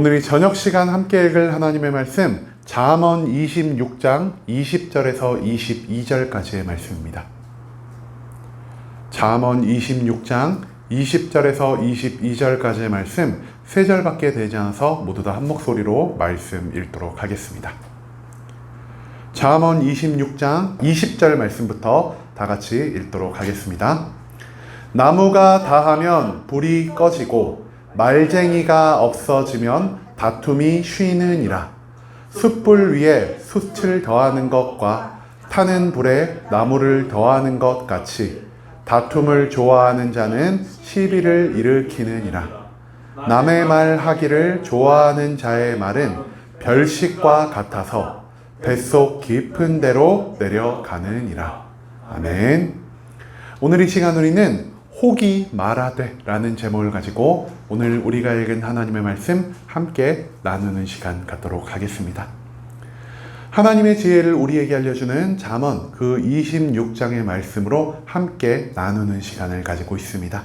오늘 이 저녁 시간 함께 읽을 하나님의 말씀 잠언 26장 20절에서 22절까지의 말씀입니다. 잠언 26장 20절에서 22절까지의 말씀 세 절밖에 되지 않아서 모두 다 한 목소리로 말씀 읽도록 하겠습니다. 잠언 26장 20절 말씀부터 다 같이 읽도록 하겠습니다. 나무가 다하면 불이 꺼지고 말쟁이가 없어지면 다툼이 쉬느니라. 숯불 위에 숯을 더하는 것과 타는 불에 나무를 더하는 것 같이 다툼을 좋아하는 자는 시비를 일으키느니라. 남의 말 하기를 좋아하는 자의 말은 별식과 같아서 뱃속 깊은 데로 내려가느니라. 아멘. 오늘 이 시간 우리는 혹이 말하되 라는 제목을 가지고 오늘 우리가 읽은 하나님의 말씀 함께 나누는 시간 갖도록 하겠습니다. 하나님의 지혜를 우리에게 알려주는 잠언 그 26장의 말씀으로 함께 나누는 시간을 가지고 있습니다.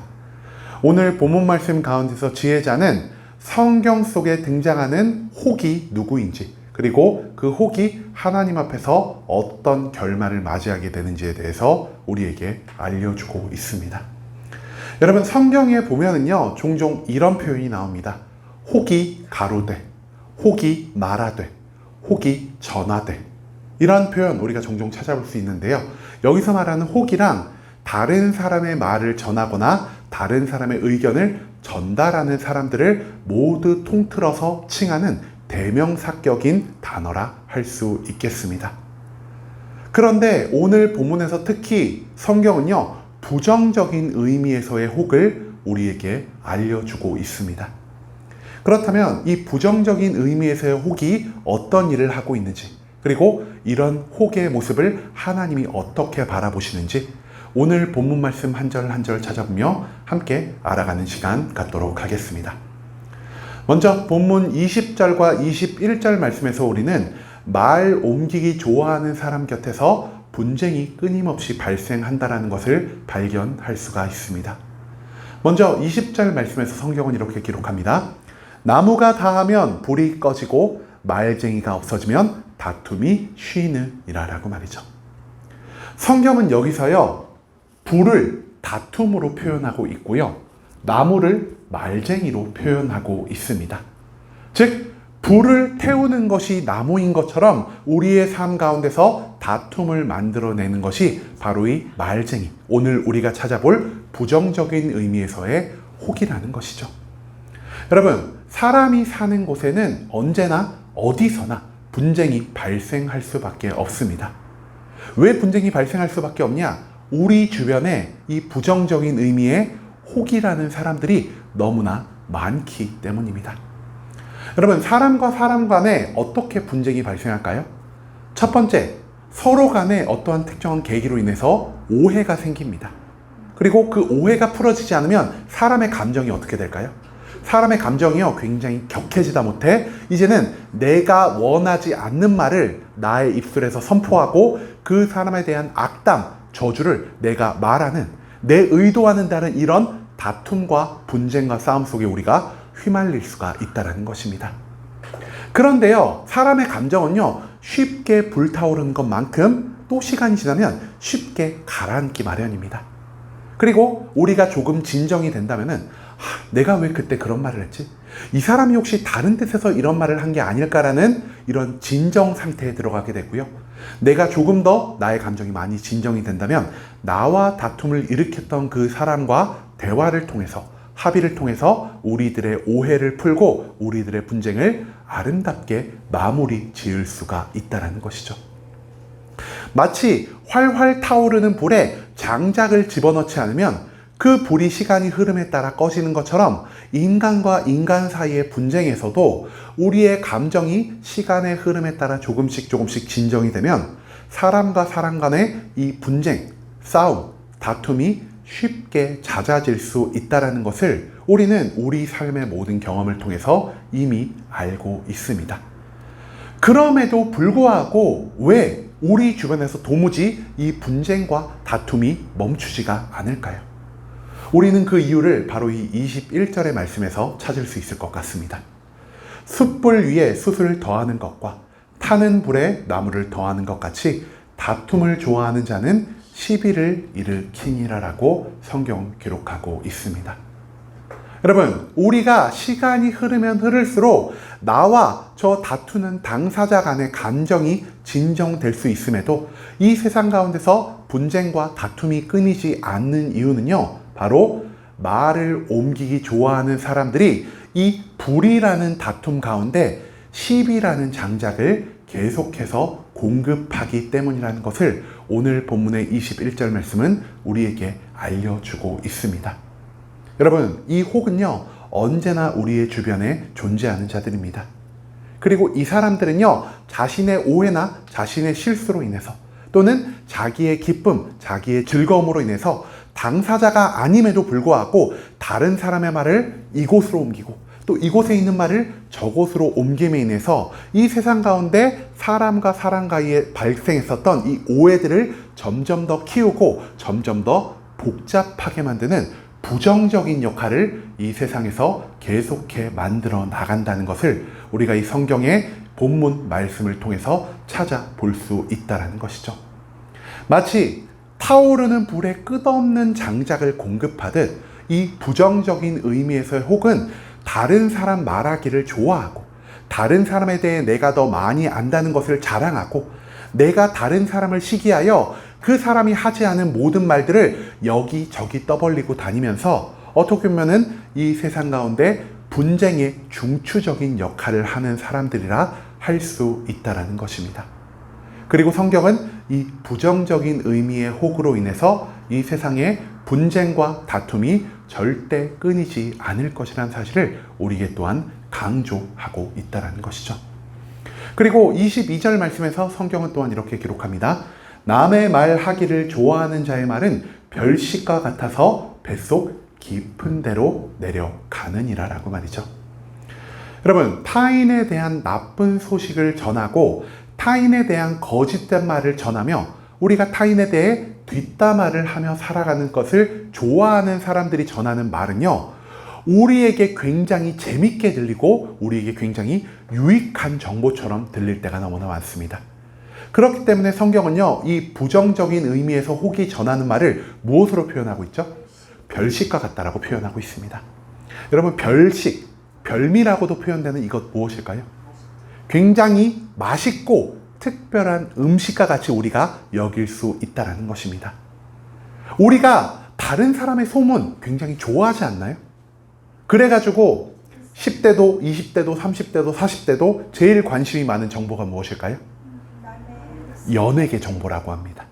오늘 본문 말씀 가운데서 지혜자는 성경 속에 등장하는 혹이 누구인지 그리고 그 혹이 하나님 앞에서 어떤 결말을 맞이하게 되는지에 대해서 우리에게 알려주고 있습니다. 여러분 성경에 보면은요 종종 이런 표현이 나옵니다. 혹이 가로되, 혹이 말하되, 혹이 전하되 이런 표현 우리가 종종 찾아볼 수 있는데요. 여기서 말하는 혹이랑 다른 사람의 말을 전하거나 다른 사람의 의견을 전달하는 사람들을 모두 통틀어서 칭하는 대명사격인 단어라 할 수 있겠습니다. 그런데 오늘 본문에서 특히 성경은요, 부정적인 의미에서의 혹을 우리에게 알려주고 있습니다. 그렇다면 이 부정적인 의미에서의 혹이 어떤 일을 하고 있는지, 그리고 이런 혹의 모습을 하나님이 어떻게 바라보시는지 오늘 본문 말씀 한 절 한 절 찾아보며 함께 알아가는 시간 갖도록 하겠습니다. 먼저 본문 20절과 21절 말씀에서 우리는 말 옮기기 좋아하는 사람 곁에서 분쟁이 끊임없이 발생한다라는 것을 발견할 수가 있습니다. 먼저 20절 말씀에서 성경은 이렇게 기록합니다. 나무가 다하면 불이 꺼지고 말쟁이가 없어지면 다툼이 쉬느니라라고 말이죠. 성경은 여기서요, 불을 다툼으로 표현하고 있고요, 나무를 말쟁이로 표현하고 있습니다. 즉, 불을 태우는 것이 나무인 것처럼 우리의 삶 가운데서 다툼을 만들어내는 것이 바로 이 말쟁이, 오늘 우리가 찾아볼 부정적인 의미에서의 혹이라는 것이죠. 여러분, 사람이 사는 곳에는 언제나 어디서나 분쟁이 발생할 수밖에 없습니다. 왜 분쟁이 발생할 수밖에 없냐? 우리 주변에 이 부정적인 의미의 혹이라는 사람들이 너무나 많기 때문입니다. 여러분, 사람과 사람 간에 어떻게 분쟁이 발생할까요? 첫 번째, 서로 간에 어떠한 특정한 계기로 인해서 오해가 생깁니다. 그리고 그 오해가 풀어지지 않으면 사람의 감정이 어떻게 될까요? 사람의 감정이요, 굉장히 격해지다 못해 이제는 내가 원하지 않는 말을 나의 입술에서 선포하고 그 사람에 대한 악담, 저주를 내가 말하는 내 의도와는 다른 이런 다툼과 분쟁과 싸움 속에 우리가 휘말릴 수가 있다는 것입니다. 그런데요, 사람의 감정은요, 쉽게 불타오르는 것만큼 또 시간이 지나면 쉽게 가라앉기 마련입니다. 그리고 우리가 조금 진정이 된다면은, 하, 내가 왜 그때 그런 말을 했지? 이 사람이 혹시 다른 뜻에서 이런 말을 한 게 아닐까라는 이런 진정 상태에 들어가게 되고요. 내가 조금 더 나의 감정이 많이 진정이 된다면 나와 다툼을 일으켰던 그 사람과 대화를 통해서 합의를 통해서 우리들의 오해를 풀고 우리들의 분쟁을 아름답게 마무리 지을 수가 있다는 것이죠. 마치 활활 타오르는 불에 장작을 집어넣지 않으면 그 불이 시간이 흐름에 따라 꺼지는 것처럼 인간과 인간 사이의 분쟁에서도 우리의 감정이 시간의 흐름에 따라 조금씩 조금씩 진정이 되면 사람과 사람 간의 이 분쟁, 싸움, 다툼이 쉽게 잦아질 수 있다라는 것을 우리는 우리 삶의 모든 경험을 통해서 이미 알고 있습니다. 그럼에도 불구하고 왜 우리 주변에서 도무지 이 분쟁과 다툼이 멈추지가 않을까요? 우리는 그 이유를 바로 이 21절의 말씀에서 찾을 수 있을 것 같습니다. 숯불 위에 숯을 더하는 것과 타는 불에 나무를 더하는 것 같이 다툼을 좋아하는 자는 시비를 일으키니라라고 성경 기록하고 있습니다. 여러분, 우리가 시간이 흐르면 흐를수록 나와 저 다투는 당사자 간의 감정이 진정될 수 있음에도 이 세상 가운데서 분쟁과 다툼이 끊이지 않는 이유는요, 바로 말을 옮기기 좋아하는 사람들이 이 불이라는 다툼 가운데 시비라는 장작을 계속해서 공급하기 때문이라는 것을 오늘 본문의 21절 말씀은 우리에게 알려주고 있습니다. 여러분, 이 혹은요, 언제나 우리의 주변에 존재하는 자들입니다. 그리고 이 사람들은요, 자신의 오해나 자신의 실수로 인해서 또는 자기의 기쁨, 자기의 즐거움으로 인해서 당사자가 아님에도 불구하고 다른 사람의 말을 이곳으로 옮기고 또 이곳에 있는 말을 저곳으로 옮김에 인해서 이 세상 가운데 사람과 사람 사이에 발생했었던 이 오해들을 점점 더 키우고 점점 더 복잡하게 만드는 부정적인 역할을 이 세상에서 계속해 만들어 나간다는 것을 우리가 이 성경의 본문 말씀을 통해서 찾아볼 수 있다는 것이죠. 마치 타오르는 불에 끝없는 장작을 공급하듯 이 부정적인 의미에서의 혹은 다른 사람 말하기를 좋아하고 다른 사람에 대해 내가 더 많이 안다는 것을 자랑하고 내가 다른 사람을 시기하여 그 사람이 하지 않은 모든 말들을 여기저기 떠벌리고 다니면서 어떻게 보면은 이 세상 가운데 분쟁의 중추적인 역할을 하는 사람들이라 할 수 있다라는 것입니다. 그리고 성경은 이 부정적인 의미의 혹으로 인해서 이 세상의 분쟁과 다툼이 절대 끊이지 않을 것이라는 사실을 우리에게 또한 강조하고 있다는 것이죠. 그리고 22절 말씀에서 성경은 또한 이렇게 기록합니다. 남의 말 하기를 좋아하는 자의 말은 별식과 같아서 뱃속 깊은 데로 내려가느니라 라고 말이죠. 여러분, 타인에 대한 나쁜 소식을 전하고 타인에 대한 거짓된 말을 전하며 우리가 타인에 대해 뒷담화를 하며 살아가는 것을 좋아하는 사람들이 전하는 말은요, 우리에게 굉장히 재밌게 들리고 우리에게 굉장히 유익한 정보처럼 들릴 때가 너무나 많습니다. 그렇기 때문에 성경은요, 이 부정적인 의미에서 혹이 전하는 말을 무엇으로 표현하고 있죠? 별식과 같다라고 표현하고 있습니다. 여러분, 별식, 별미라고도 표현되는 이것 무엇일까요? 굉장히 맛있고 특별한 음식과 같이 우리가 여길 수 있다는 것입니다. 우리가 다른 사람의 소문 굉장히 좋아하지 않나요? 그래가지고 10대도, 20대도, 30대도, 40대도 제일 관심이 많은 정보가 무엇일까요? 연예계 정보라고 합니다.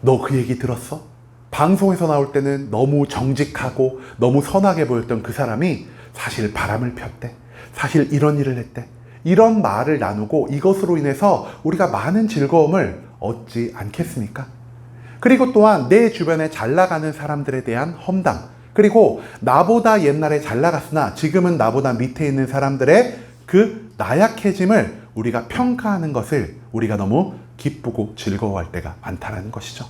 너 그 얘기 들었어? 방송에서 나올 때는 너무 정직하고 너무 선하게 보였던 그 사람이 사실 바람을 폈대. 사실 이런 일을 했대. 이런 말을 나누고 이것으로 인해서 우리가 많은 즐거움을 얻지 않겠습니까? 그리고 또한 내 주변에 잘 나가는 사람들에 대한 험담, 그리고 나보다 옛날에 잘 나갔으나 지금은 나보다 밑에 있는 사람들의 그 나약해짐을 우리가 평가하는 것을 우리가 너무 기쁘고 즐거워할 때가 많다는 것이죠.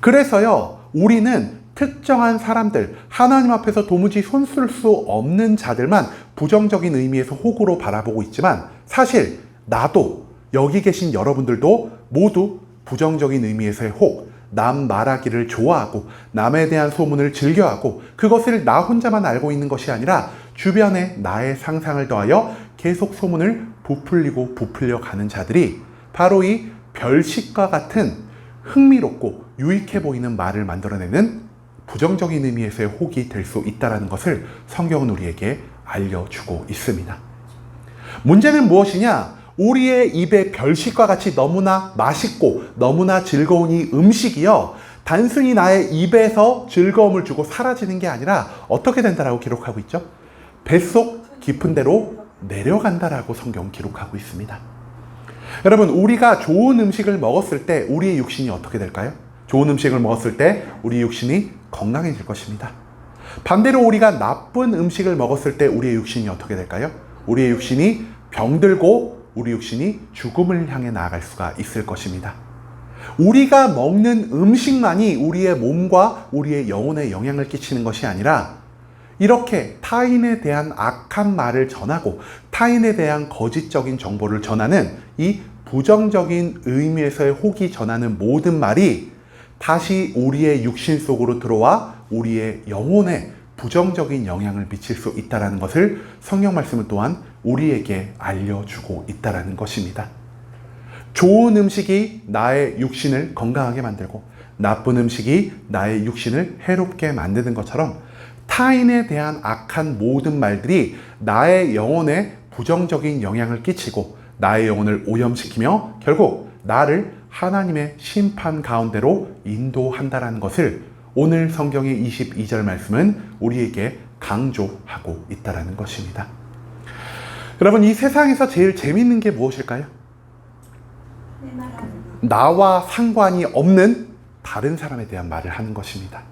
그래서요, 우리는 특정한 사람들, 하나님 앞에서 도무지 손쓸 수 없는 자들만 부정적인 의미에서 혹으로 바라보고 있지만 사실 나도 여기 계신 여러분들도 모두 부정적인 의미에서의 혹, 남 말하기를 좋아하고 남에 대한 소문을 즐겨하고 그것을 나 혼자만 알고 있는 것이 아니라 주변에 나의 상상을 더하여 계속 소문을 부풀리고 부풀려 가는 자들이 바로 이 별식과 같은 흥미롭고 유익해 보이는 말을 만들어내는 부정적인 의미에서의 혹이 될 수 있다는 것을 성경은 우리에게 알려주고 있습니다. 문제는 무엇이냐? 우리의 입에 별식과 같이 너무나 맛있고 너무나 즐거운 이 음식이요. 단순히 나의 입에서 즐거움을 주고 사라지는 게 아니라 어떻게 된다라고 기록하고 있죠? 뱃속 깊은 데로 내려간다라고 성경 기록하고 있습니다. 여러분, 우리가 좋은 음식을 먹었을 때 우리의 육신이 어떻게 될까요? 좋은 음식을 먹었을 때 우리 육신이 건강해질 것입니다. 반대로 우리가 나쁜 음식을 먹었을 때 우리의 육신이 어떻게 될까요? 우리의 육신이 병들고 우리 육신이 죽음을 향해 나아갈 수가 있을 것입니다. 우리가 먹는 음식만이 우리의 몸과 우리의 영혼에 영향을 끼치는 것이 아니라 이렇게 타인에 대한 악한 말을 전하고 타인에 대한 거짓적인 정보를 전하는 이 부정적인 의미에서의 혹이 전하는 모든 말이 다시 우리의 육신 속으로 들어와 우리의 영혼에 부정적인 영향을 미칠 수 있다는 것을 성경 말씀은 또한 우리에게 알려주고 있다는 것입니다. 좋은 음식이 나의 육신을 건강하게 만들고 나쁜 음식이 나의 육신을 해롭게 만드는 것처럼 타인에 대한 악한 모든 말들이 나의 영혼에 부정적인 영향을 끼치고 나의 영혼을 오염시키며 결국 나를 하나님의 심판 가운데로 인도한다라는 것을 오늘 성경의 22절 말씀은 우리에게 강조하고 있다라는 것입니다. 여러분 이 세상에서 제일 재밌는 게 무엇일까요? 나와 상관이 없는 다른 사람에 대한 말을 하는 것입니다.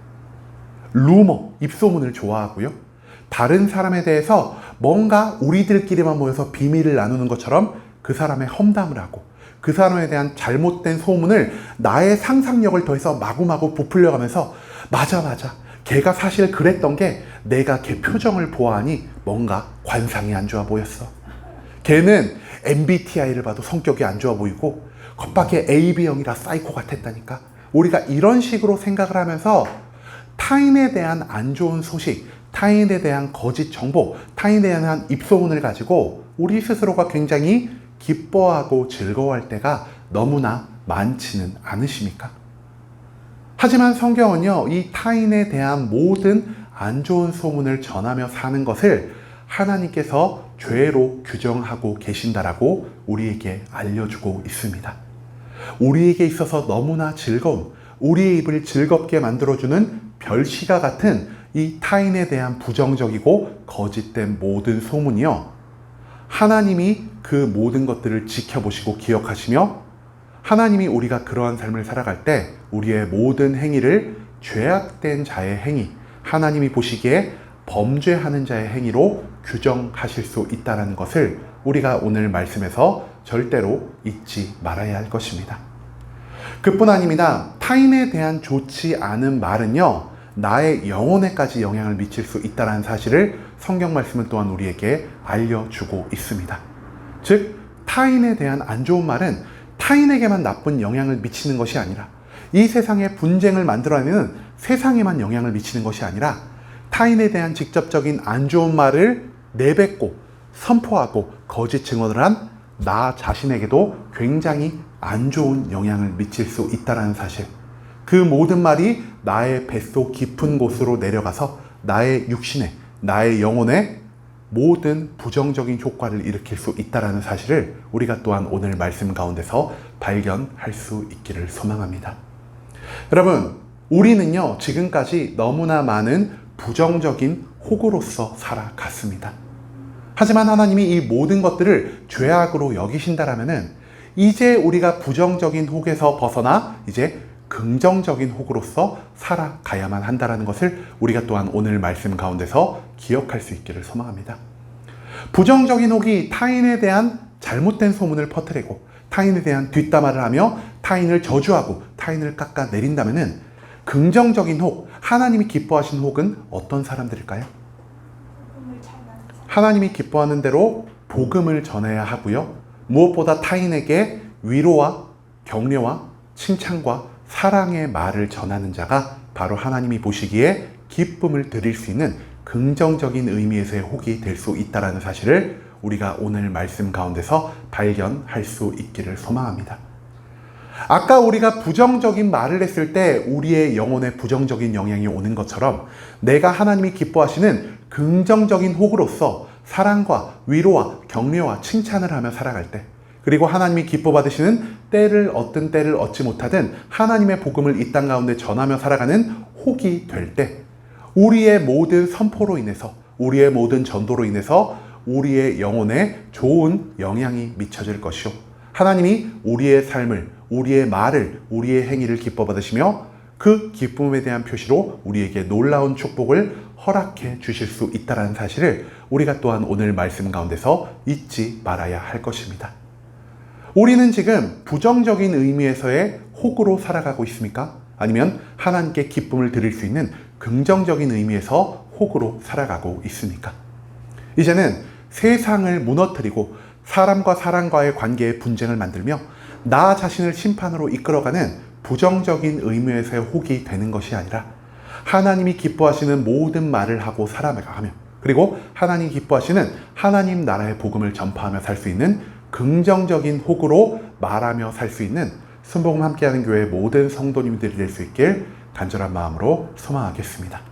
루머, 입소문을 좋아하고요. 다른 사람에 대해서 뭔가 우리들끼리만 모여서 비밀을 나누는 것처럼 그 사람의 험담을 하고 그 사람에 대한 잘못된 소문을 나의 상상력을 더해서 마구마구 부풀려가면서 맞아 맞아 걔가 사실 그랬던 게 내가 걔 표정을 보아하니 뭔가 관상이 안 좋아 보였어. 걔는 MBTI를 봐도 성격이 안 좋아 보이고 겉밖에 AB형이라 사이코 같았다니까. 우리가 이런 식으로 생각을 하면서 타인에 대한 안 좋은 소식, 타인에 대한 거짓 정보, 타인에 대한 입소문을 가지고 우리 스스로가 굉장히 기뻐하고 즐거워할 때가 너무나 많지는 않으십니까? 하지만 성경은요, 이 타인에 대한 모든 안 좋은 소문을 전하며 사는 것을 하나님께서 죄로 규정하고 계신다라고 우리에게 알려주고 있습니다. 우리에게 있어서 너무나 즐거운, 우리의 입을 즐겁게 만들어주는 별시가 같은 이 타인에 대한 부정적이고 거짓된 모든 소문이요. 하나님이 그 모든 것들을 지켜보시고 기억하시며 하나님이 우리가 그러한 삶을 살아갈 때 우리의 모든 행위를 죄악된 자의 행위, 하나님이 보시기에 범죄하는 자의 행위로 규정하실 수 있다는 것을 우리가 오늘 말씀에서 절대로 잊지 말아야 할 것입니다. 그뿐 아닙니다. 타인에 대한 좋지 않은 말은요, 나의 영혼에까지 영향을 미칠 수 있다는 사실을 성경 말씀은 또한 우리에게 알려주고 있습니다. 즉, 타인에 대한 안 좋은 말은 타인에게만 나쁜 영향을 미치는 것이 아니라 이 세상의 분쟁을 만들어내는 세상에만 영향을 미치는 것이 아니라 타인에 대한 직접적인 안 좋은 말을 내뱉고 선포하고 거짓 증언을 한 나 자신에게도 굉장히 안 좋은 영향을 미칠 수 있다는 사실. 그 모든 말이 나의 뱃속 깊은 곳으로 내려가서 나의 육신에, 나의 영혼에 모든 부정적인 효과를 일으킬 수 있다는 사실을 우리가 또한 오늘 말씀 가운데서 발견할 수 있기를 소망합니다. 여러분, 우리는요, 지금까지 너무나 많은 부정적인 호구로서 살아갔습니다. 하지만 하나님이 이 모든 것들을 죄악으로 여기신다라면은 이제 우리가 부정적인 혹에서 벗어나 이제 긍정적인 혹으로서 살아가야만 한다라는 것을 우리가 또한 오늘 말씀 가운데서 기억할 수 있기를 소망합니다. 부정적인 혹이 타인에 대한 잘못된 소문을 퍼뜨리고 타인에 대한 뒷담화를 하며 타인을 저주하고 타인을 깎아 내린다면은 긍정적인 혹, 하나님이 기뻐하시는 혹은 어떤 사람들일까요? 하나님이 기뻐하는 대로 복음을 전해야 하고요. 무엇보다 타인에게 위로와 격려와 칭찬과 사랑의 말을 전하는 자가 바로 하나님이 보시기에 기쁨을 드릴 수 있는 긍정적인 의미에서의 혹이 될 수 있다는 사실을 우리가 오늘 말씀 가운데서 발견할 수 있기를 소망합니다. 아까 우리가 부정적인 말을 했을 때 우리의 영혼에 부정적인 영향이 오는 것처럼 내가 하나님이 기뻐하시는 긍정적인 혹으로서 사랑과 위로와 격려와 칭찬을 하며 살아갈 때 그리고 하나님이 기뻐 받으시는 때를 얻든 때를 얻지 못하든 하나님의 복음을 이 땅 가운데 전하며 살아가는 혹이 될 때 우리의 모든 선포로 인해서 우리의 모든 전도로 인해서 우리의 영혼에 좋은 영향이 미쳐질 것이요 하나님이 우리의 삶을 우리의 말을 우리의 행위를 기뻐 받으시며 그 기쁨에 대한 표시로 우리에게 놀라운 축복을 허락해 주실 수 있다는 사실을 우리가 또한 오늘 말씀 가운데서 잊지 말아야 할 것입니다. 우리는 지금 부정적인 의미에서의 혹으로 살아가고 있습니까? 아니면 하나님께 기쁨을 드릴 수 있는 긍정적인 의미에서 혹으로 살아가고 있으니까. 이제는 세상을 무너뜨리고 사람과 사람과의 관계의 분쟁을 만들며 나 자신을 심판으로 이끌어가는 부정적인 의미에서의 혹이 되는 것이 아니라 하나님이 기뻐하시는 모든 말을 하고 살아가며 그리고 하나님이 기뻐하시는 하나님 나라의 복음을 전파하며 살 수 있는 긍정적인 혹으로 말하며 살 수 있는 순복음 함께하는 교회 모든 성도님들이 될 수 있길 간절한 마음으로 소망하겠습니다.